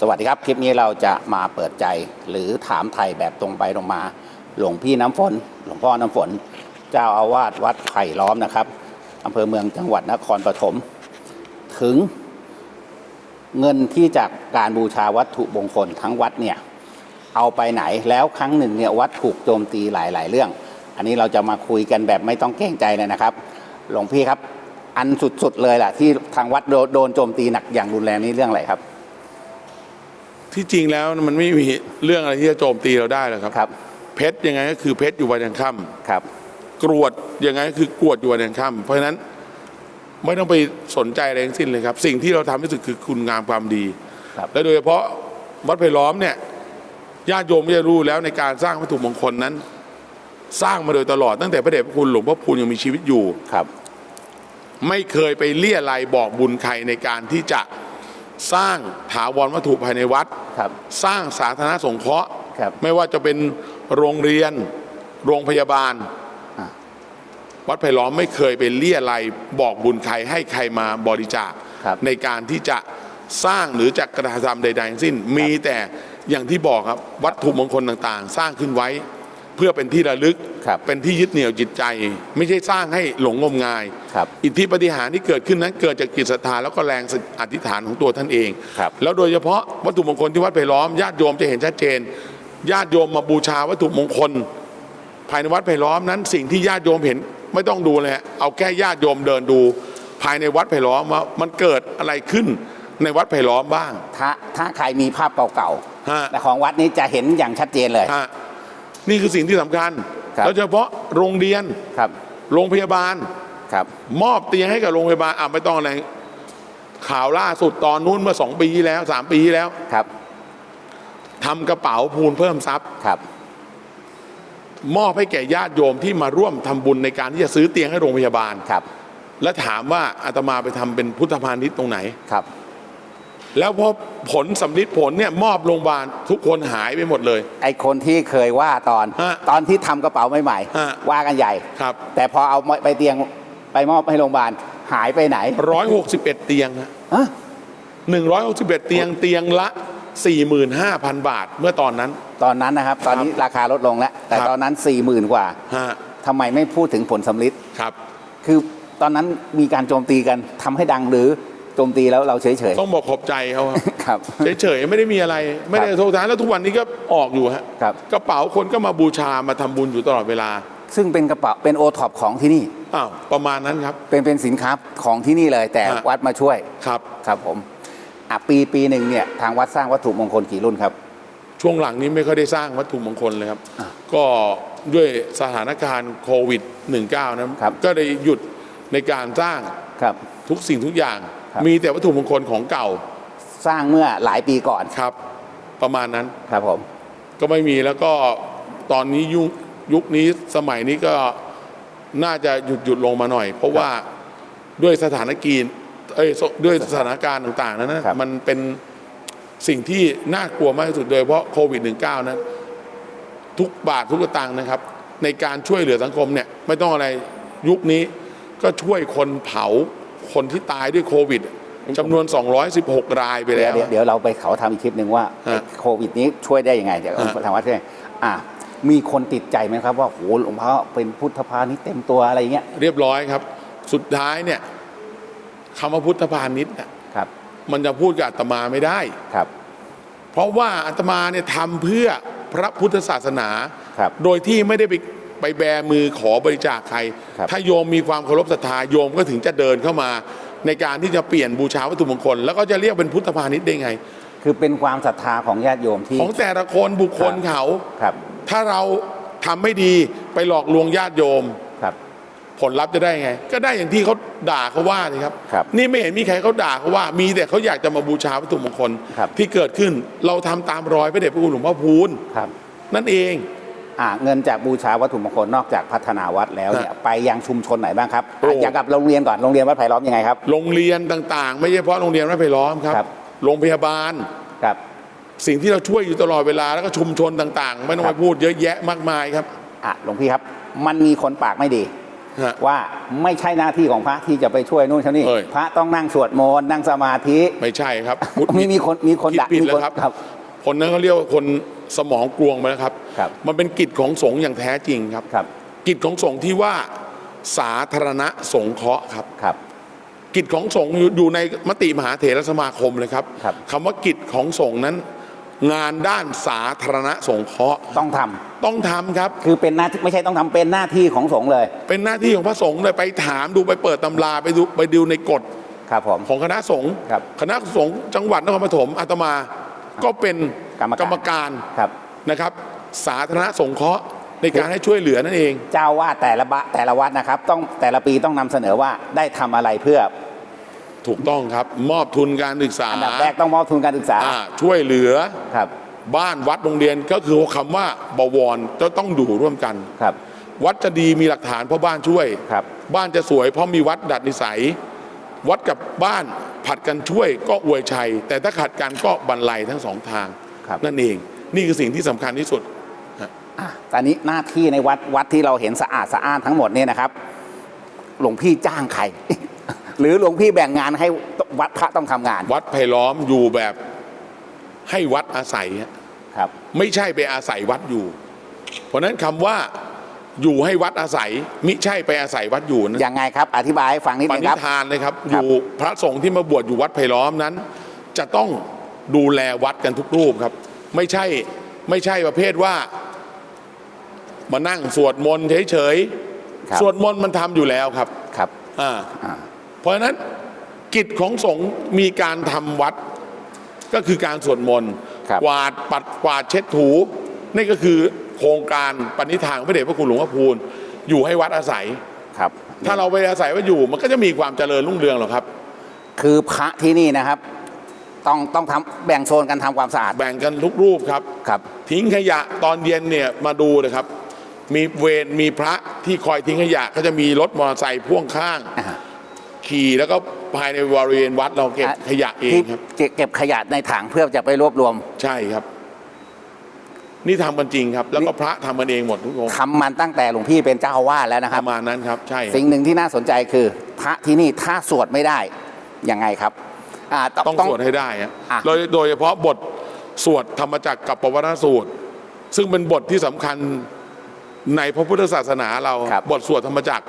สวัสดีครับ คลิปนี้เราจะมาเปิดใจหรือถามไทยแบบตรงไปตรงมา หลวงพี่น้ำฝน หลวงพ่อน้ำฝน เจ้าอาวาสวัดไผ่ล้อมนะครับอำเภอเมืองจังหวัดนครปฐมถึงเงินที่จากการบูชาวัตถุมงคลทั้งวัดเนี่ยเอาไปไหนแล้วครั้งหนึ่งเนี่ยวัดถูกโจมตีหลาย ๆ เรื่อง อันนี้เราจะมาคุยกันแบบไม่ต้องเกรงใจเลยนะครับ หลวงพี่ครับ อันสุด ๆ เลยล่ะที่ทางวัดโดนโดนโจมตีหนักอย่างรุนแรงนี่เรื่องอะไรครับ ที่จริงแล้วมันไม่มีเรื่องอะไรที่จะโจมตีเราได้หรอกครับ ครับ เพชรยังไงก็คือเพชรอยู่วันยังค่ครับำกรวดยังไงก็คือกรวดอยู่วันยังค่ำเพราะฉะนั้นไม่ต้องไปสนใจอะไรทั้งสิ้นเลยครับ สิ่งที่เราทำที่สุดคือคุณงามความดี ครับ และโดยเฉพาะวัดไผ่ล้อมเนี่ยญาติโยมก็จะรู้แล้วในการสร้างวัตถุมงคลนั้น สร้างมาโดยตลอดตั้งแต่พระเดชพระคุณหลวงพ่อพูนยังมีชีวิตอยู่ ครับ ไม่เคยไปเลี่ยไรบอกบุญใครในการที่จะ สร้างถาวรวัตถุภายในวัด ครับ สร้างสาธารณสงเคราะห์ ครับ ไม่ว่าจะเป็นโรงเรียน โรงพยาบาล อ่าวัดไผ่ล้อมไม่เคยไปเลี่ยไรบอกบุญใครให้ใครมาบริจาค ครับ ในการที่จะสร้างหรือจะกระทำใดๆทั้งสิ้น มีแต่อย่างที่บอกครับวัตถุมงคลต่างๆ สร้างขึ้นไว้ เพื่อเป็นที่ระลึก ครับเป็นที่ยึดเหนี่ยวจิตใจ ไม่ใช่สร้างให้หลงงมงาย ครับ อิทธิปฏิหารย์ที่เกิดขึ้นนั้นเกิดจากจิตศรัทธาแล้วก็แรงอธิษฐานของตัวท่านเอง ครับ แล้วโดยเฉพาะวัตถุมงคลที่วัดไผ่ล้อมญาติโยมจะเห็นชัดเจน ญาติโยมมาบูชาวัตถุมงคล ภายในวัดไผ่ล้อมนั้นสิ่งที่ญาติโยมเห็นไม่ต้องดูเลยฮะเอาแค่ญาติโยมเดินดู ภายในวัดไผ่ล้อมว่ามันเกิดอะไรขึ้นในวัดไผ่ล้อมบ้าง ถ้าถ้าใครมีภาพเก่าฮะๆแต่ของวัดนี้จะเห็นอย่างชัดเจนเลย ฮะ นี่คือสิ่งที่สำคัญครับ แล้วเฉพาะโรงเรียนครับโรงพยาบาล ครับมอบเตียงให้กับโรงพยาบาลอะไม่ต้องอะไรข่าวล่าสุดตอนนู้นเมื่อสองปีที่แล้วสามปีที่แล้วครับทำกระเป๋าพูนเพิ่มทรัพย์ ครับมอบให้แก่ญาติโยมที่มาร่วมทำบุญในการที่จะซื้อเตียงให้โรงพยาบาล ครับและถามว่าอาตมาไปทำเป็นพุทธพาณิชย์ตรงไหน ครับ แล้วพอผลสำลิดผลเนี่ยมอบโรงพยาบาลทุกคนหายไปหมดเลย ไอคนที่เคยว่าตอน ฮะตอนที่ทำกระเป๋าใหม่ฮะๆว่ากันใหญ่ ครับ แต่พอเอาไปเตียงไปมอบให้โรงพยาบาลหายไปไหนร้อยหกสิบเอ็ดเตียงอะหนึ่งร้อยหกสิบเอ็ดเตียงเตียงละสี่หมื่นห้าพันบาทเมื่อตอนนั้น ตอนนั้นนะครับ ตอนนี้ราคาลดลงแล้ว แต่ครับ ตอนนั้น4ี่หมื่นกว่าฮะทำไมไม่พูดถึงผลสำลิดครับ คือตอนนั้นมีการโจมตีกันทำให้ดังหรือ โจมตีแล้วเราเฉยต้องบอกขอบใจเขาครับๆครับเฉยๆไม่ได้มีอะไร ไม่ได้โทษทานแล้วทุกวันนี้ก็ออกอยู่ฮะครับกระเป๋าคนก็มาบูชามาทำบุญอยู่ตลอดเวลา ซึ่งเป็นกระเป๋าเป็นโอท็อปของที่นี่อ้าวประมาณนั้นครับ เป็นเป็นสินค้าของที่นี่เลยแต่ฮะวัดมาช่วยครับครับผมอะปีปีหนึ่งเนี่ยทางวัดสร้างวัตถุมงคลกี่รุ่นครับ ช่วงหลังนี้ไม่ค่อยได้สร้างวัตถุมงคลเลยครับอะก็ด้วยสถานการณ์โควิด -19 นะครับก็ได้หยุดในการสร้างครับทุกสิ่งทุกอย่าง ครับ มีแต่วัตถุมงคลของเก่าสร้างเมื่อหลายปีก่อนครับ ประมาณนั้นครับผม ก็ไม่มีแล้วก็ตอนนี้ยุคยุคนี้สมัยนี้ก็น่าจะหยุดหยุดลงมาหน่อย เพราะว่าด้วยสถานกีนเอ้ยด้วยสถานการณ์ต่างๆนั้นนะครับ มันเป็นสิ่งที่น่ากลัวมากที่สุดโดยเฉพาะโควิด -19 นั้น ทุกบาททุกสตางค์นะครับ ในการช่วยเหลือสังคมเนี่ย ไม่ต้องอะไรยุคนี้ก็ช่วยคนเผา คนที่ตายด้วยโควิดจำนวน 216 รายไปเดี๋แล้ยววเดี๋ยวเดี๋ยวเราไปเขาทำอีกคลิปหนึ่งว่าฮะไอ้โควิดนี้ช่วยได้ยังไงเดี๋ยวฮะทางวัดช่วยอะมีคนติดใจไหมครับว่าโหหลวงพ่อเป็นพุทธพาณิชย์เต็มตัวอะไรเงี้ยเรียบร้อยครับ สุดท้ายเนี่ยคำว่าพุทธพาณิชย์น่ะครับ มันจะพูดกับอาตมาไม่ได้ครับ เพราะว่าอาตมาเนี่ยทำเพื่อพระพุทธศาสนาครับโดยที่ไม่ได้ไป ไปแบมือขอบริจาคใคร ครับถ้าโยมมีความเคารพศรัทธาโยมก็ถึงจะเดินเข้ามา ในการที่จะเปลี่ยนบูชาวัตถุมงคล แล้วก็จะเรียกเป็นพุทธพาณิชย์ได้ไง คือเป็นความศรัทธาของญาติโยมที่ของแต่ละคนบุคคลครับเขา ครับถ้าเราทำไม่ดีไปหลอกลวงญาติโยม ครับ ผลลัพธ์จะได้ไง ก็ได้อย่างที่เขาด่าเขาว่านี่ครับ ครับนี่ไม่เห็นมีใครเขาด่าเขาว่า มีแต่เขาอยากจะมาบูชาวัตถุมงคล ครับ ที่เกิดขึ้นเราทำตามรอยพระเดชพระคุณหลวงพ่อพูนครับ นั่นเอง อะเงินจากบูชาวัตถุมงคลนอกจากพัฒนาวัดแล้วเนี่ยไปยังชุมชนไหนบ้างครับโอ้อะอย่างกับโรงเรียนก่อนโรงเรียนวัดไผ่ล้อมยังไงครับ โรงเรียนต่างๆ ไม่ใช่เฉพาะโรงเรียนวัดไผ่ล้อมครับครับ โรงพยาบาล ครับ สิ่งที่เราช่วยอยู่ตลอดเวลาแล้วก็ชุมชนต่างๆ ไม่ต้องครัไปบ พูดเยอะแยะมากมายครับ อะหลวงพี่ครับ มันมีคนปากไม่ดี ฮะว่าไม่ใช่หน้าที่ของพระที่จะไปช่วยนู่นช่วยนี่เอ้ย พระต้องนั่งสวดมนต์นั่งสมาธิไม่ใช่ครับพุทธมีมีคนมีคนคิดดักผิดมีแล้วคนครับครับ คนนั้นเขาเรียกว่าคน สมองกลวงไปแล้วครับ ครับมันเป็นกิจของสงฆ์อย่างแท้จริงครับ ครับ กิจของสงฆ์ที่ว่าสาธารณสงเคราะห์ครับ ครับ กิจของสงฆ์อยู่อยู่ในมติมหาเถรสมาคมเลยครับครับ คำว่ากิจของสงฆ์นั้น งานด้านสาธารณสงเคราะห์ต้องทำต้องทำครับ คือเป็นหน้าที่ไม่ใช่ต้องทำเป็นหน้าที่ของสงฆ์เลย เป็นหน้าที่ของพระสงฆ์เลยไปถามดูไปเปิดตำราไปดูไปดูในกฎครับผม ของคณะสงฆ์ครับ คณะสงฆ์จังหวัดนครปฐมอาตมา ก็เป็นกรรมการ กรรมการครับ นะครับ สาธารณสงเคราะห์ในการให้ช่วยเหลือนั่นเอง เจ้าว่าแต่ละบะแต่ละวัดนะครับ ต้องแต่ละปีต้องนำเสนอว่าได้ทำอะไรเพื่อถูกต้องครับ มอบทุนการศึกษาอันดับแรกต้องมอบทุนการศึกษาอ่าช่วยเหลือครับบ้านวัดโรงเรียนก็คือคำว่าบวรจะต้องอยู่ร่วมกัน ครับวัดจะดีมีหลักฐานเพราะบ้านช่วย ครับ บ้านจะสวยเพราะมีวัดดัดนิสัย วัดกับบ้านผัดกันช่วยก็อวยชัย แต่ถ้าขัดกันก็บรรลัยทั้งสองทางครับนั่นเอง นี่คือสิ่งที่สำคัญที่สุดอะตอนนี้หน้าที่ในวัดวัดที่เราเห็นสะอาดสะอ้านทั้งหมดเนี่ยนะครับ หลวงพี่จ้างใคร หรือหลวงพี่แบ่งงานให้วัดพระต้องทำงาน วัดไผ่ล้อมอยู่แบบให้วัดอาศัยฮะครับ ไม่ใช่ไปอาศัยวัดอยู่ เพราะฉะนั้นคำว่า อยู่ให้วัดอาศัย มิใช่ไปอาศัยวัดอยู่นะยังไงครับ อธิบายให้ฟังนิดปนึงณิครับ ธานเลยครับคอรับยู่พระสงฆ์ที่มาบวชอยู่วัดไผ่ล้อมนั้น จะต้องดูแลวัดกันทุกรูปครับ ไม่ใช่ไม่ใช่ประเภทว่า มานั่งสวดมนต์เฉยครับ ๆสวดมนต์มันทำอยู่แล้วครับครับ อ่าอ่า เพราะฉะนั้นกิจของสงฆ์มีการทำวัด ก็คือการสวดมนต์ครับ กวาดปัดกวาดเช็ดถูนี่ก็คือ โครงการปณิธานของพระเดชพระคุณหลวงพ่อพูนอยู่ให้วัดอาศัย ครับ ถ้าเราไปอาศัยว่าอยู่มันก็จะมีความเจริญรุ่งเรืองหรอกครับ คือพระที่นี่นะครับ ต้องต้องทำแบ่งโซนกันทำความสะอาดแบ่งกันทุกรูปครับ ครับ ทิ้งขยะตอนเย็นเนี่ยมาดูนะครับ มีเวรมีพระที่คอยทิ้งขยะก็จะมีรถมอเตอร์ไซค์พ่วงข้าง อ่า ขี่แล้วก็ภายในบริเวณวัดเราเก็บขยะเองที่ครับเก็บเก็บขยะในถังเพื่อจะไปรวบรวม ใช่ครับ นี่ทำกันจริงครับ แล้วก็พระทำกันเองหมดทุกองค์ทำมันตั้งแต่หลวงพี่เป็นเจ้าอาวาสแล้วนะคปรับ ระมาณนั้นครับ ใช่ครับสิ่งหนึ่งที่น่าสนใจคือพระที่นี่ถ้าสวดไม่ได้ยังไงครับอ่า ต้องสวดให้ได้ฮะอะ โดยโดยเฉพาะบทสวดธรรมจักรกับปวัตนสูตร ซึ่งเป็นบทที่สำคัญในพระพุทธศาสนาเราครับ บทสวดธรรมจักร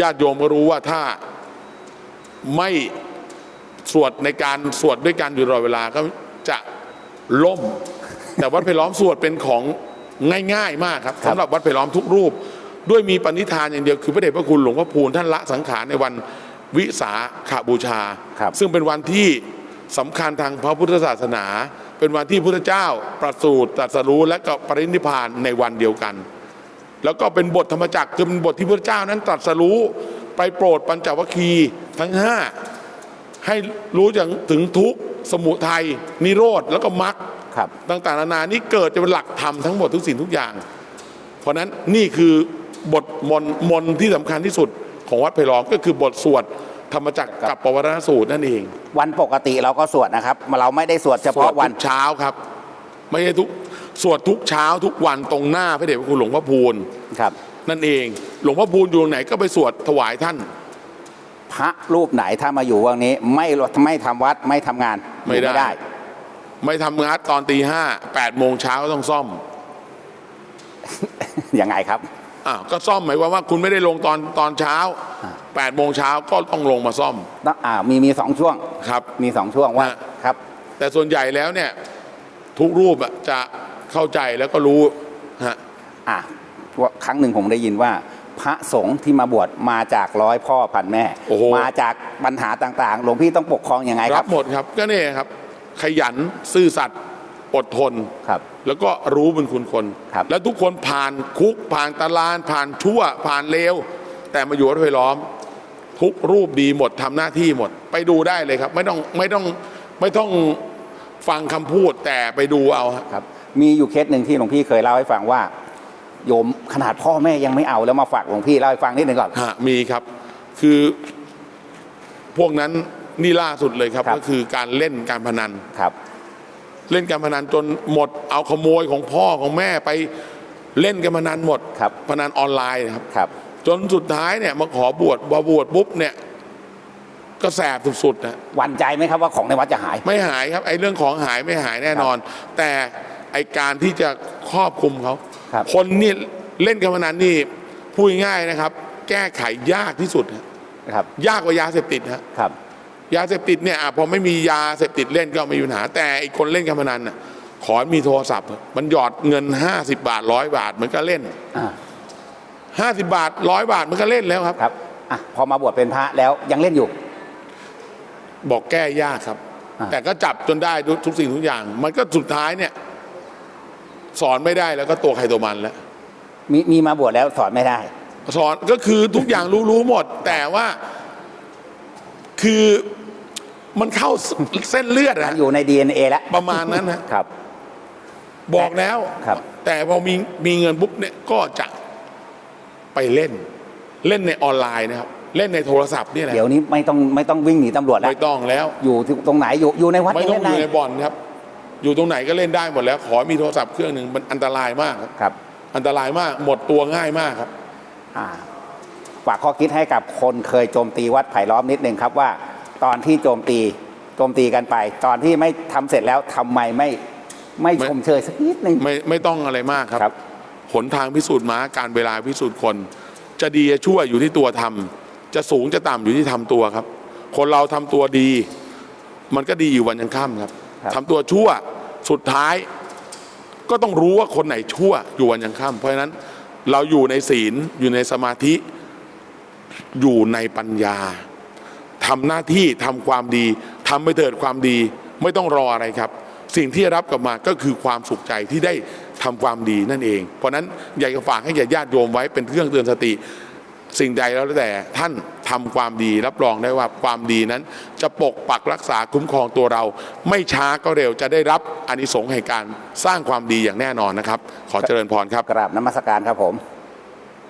ญาติโยมก็รู้ว่าถ้าไม่สวดในการสวดด้วยกันอยู่ตลอดเวลาก็จะล่ม แต่วัดไผ่ล้อมสวดเป็นของง่ายๆมากครับครับสำหรับวัดไผ่ล้อมทุกรูป ด้วยมีปณิธานอย่างเดียวคือพระเดชพระคุณหลวงพ่อพูนท่านละสังขารในวันวิสาขาบูชาครับซึ่งเป็นวันที่สำคัญทางพระพุทธศาสนา เป็นวันที่พระพุทธเจ้าประสูติตรัสรู้และก็ปรินิพพานในวันเดียวกัน แล้วก็เป็นบทธรรมจักรคือเป็นบทที่พระเจ้านั้นตรัสรู้ไปโปรดปัญจวัคคีย์ทั้งห้าให้รู้อย่างถึงทุกข์สมุทัยนิโรธแล้วก็มรรค ครับ ต่างๆนานานี่เกิดจะเป็นหลักธรรมทั้งหมดทุกสิ่งทุกอย่าง เพราะฉะนั้นนี่คือบทมนต์มนต์ที่สำคัญที่สุดของวัดไผ่ล้อมก็คือบทสวดธรรมจักรกับปวัตนสูตรนั่นเอง วันปกติเราก็สวดนะครับเราไม่ได้สวดเฉพาะวันสดทุกเช้าครับ ไม่ใช่ทุกสวดทุกเช้าทุกวันตรงหน้าพระเดชพระคุณหลวงพ่อพูนครับ นั่นเอง หลวงพ่อพูนอยู่ตรงไหนก็ไปสวดถวายท่าน พระรูปไหนถ้ามาอยู่วันนี้ ไม่ไม่ทำวัดไม่ทำงานไม่ได้อยู่ ได้ไม่ทำงานตอนตีห้าแปดโมงเช้าก็ต้องซ่อม ยังไงครับอ้าวก็ซ่อมหมายความว่าคุณไม่ได้ลงตอนตอนเช้าอ่าแปดโมงเช้าก็ต้องลงมาซ่อมต้องอ่ามีมีสองช่วงครับ มีสองช่วงว่าฮะ ครับ แต่ส่วนใหญ่แล้วเนี่ย ทุกรูปอะจะเข้าใจแล้วก็รู้ฮะอะว่าครั้งหนึ่งผมได้ยินว่า พระสงฆ์ที่มาบวชมาจากร้อยพ่อพันแม่โอ้โหมาจากปัญหาต่างๆ หลวงพี่ต้องปกครองยังไงครัรับบหมดครับก็เนี่ยครับ ขยันซื่อสัตย์อดทน ครับ แล้วก็รู้บุญคุณคน ครับ แล้วทุกคนผ่านคุกผ่านตารางผ่านชั่ว ผ่านเลวแต่มาอยู่วัดไผ่ล้อม ทุกรูปดีหมดทำหน้าที่หมด ไปดูได้เลยครับ ไม่ต้องไม่ต้องไม่ต้องฟังคำพูดแต่ไปดูเอาฮะ ครับ มีอยู่เคสหนึ่งที่หลวงพี่เคยเล่าให้ฟังว่า โยมขนาดพ่อแม่ยังไม่เอาแล้วมาฝากหลวงพี่เล่าให้ฟังนิดหนึ่งก่อน ฮะมีครับคือพวกนั้น นี่ล่าสุดเลยครับ ครับ ก็คือการเล่นการพนัน ครับ เล่นการพนันจนหมดเอาขโมยของพ่อของแม่ไปเล่นการพนันหมดครับ พนันออนไลน์นะครับ ครับ จนสุดท้ายเนี่ยมาขอบวชบวชปุ๊บเนี่ยก็แสบสุดๆนะหวั่นใจไหมครับว่าของในวัดจะหาย ไม่หายครับไอ้เรื่องของหายไม่หายแน่นอน แต่ไอการที่จะครอบคลุมเขาครับคนนี่เล่นการพนันนี่พูดง่ายๆนะครับ แก้ไขยากที่สุดฮะครับ ยากกว่ายาเสพติดฮะ ครับ ยาเสพติดเนี่ยอะพอไม่มียาเสพติดเล่นก็ไม่มีปัญหา แต่ไอคนเล่นการพนันน่ะขอให้มีโทรศัพท์เถอะมันหยอดเงิน 50 บาทร้อยบาทมันก็เล่นอ่า50บาทร้อยบาทมันก็เล่นแล้วครับครับอะพอมาบวชเป็นพระแล้วยังเล่นอยู่ บอกแก้ยากครับอ่าแต่ก็จับจนได้ทุกสิ่งทุกอย่าง มันก็สุดท้ายเนี่ย สอนไม่ได้แล้วก็ตัวใครตัวมันแล้วมีมีมาบวชแล้วสอนไม่ได้ สอนก็คือทุกอย่างรู้รู้หมด แต่ว่าคือ มันเข้าเส้นเลือดมัอะนอยู่ใน DNA แล้วประมาณนั้นนะครับ บอกแล้วครับ แต่พอมีมีเงินปุ๊บเนี่ยก็จะไปเล่น เล่นในออนไลน์นะครับ เล่นในโทรศัพท์เนี่ยแหละเดี๋ยวนี้ไม่ต้องไม่ต้องวิ่งหนีตำรวจแล้วไม่ต้องแล้ว อยู่ที่ตรงไหนอยู่อยู่ในวัดไม่ยังต้องเล่นอได้ยู่ในบ่อนครับ อยู่ตรงไหนก็เล่นได้หมดแล้ว ขอมีโทรศัพท์เครื่องหนึ่งมันอันตรายมากครับ ครับอันตรายมากหมดตัวง่ายมากครับ อ่าฝากข้อคิดให้กับคนเคยโจมตีวัดไผ่ล้อมนิดนึงครับว่า ตอนที่โจมตีโจมตีกันไป ตอนที่ไม่ทำเสร็จแล้วทำไมไม่ไม่ไม่ชมเชยสักนิดนึงไม่ไม่ต้องอะไรมากครับครับ หนทางพิสูจน์ม้าการเวลาพิสูจน์คน จะดีจะชั่วอยู่ที่ตัวทำจะสูงจะต่ำอยู่ที่ทำตัวครับ คนเราทำตัวดี มันก็ดีอยู่วันยังค่ำครับครับทำตัวชั่วสุดท้ายก็ต้องรู้ว่าคนไหนชั่วอยู่วันยังค่ำเพราะฉะนั้นเราอยู่ในศีลอยู่ในสมาธิอยู่ในปัญญา ทำหน้าที่ทำความดีทำไปเถิดความดี ไม่ต้องรออะไรครับ สิ่งที่รับกลับมาก็คือความสุขใจที่ได้ทำความดีนั่นเอง เพราะฉะนั้นอยากจะฝากให้ญาติโยมไว้เป็นเครื่องเตือนสติ สิ่งใดแล้วแต่ท่านทำความดีรับรองได้ว่าความดีนั้น จะปกปักรักษาคุ้มครองตัวเรา ไม่ช้าก็เร็วจะได้รับอานิสงส์แห่งการสร้างความดีอย่างแน่นอนนะครับ ขอเจริญพรครับ กราบนมัสการครับผม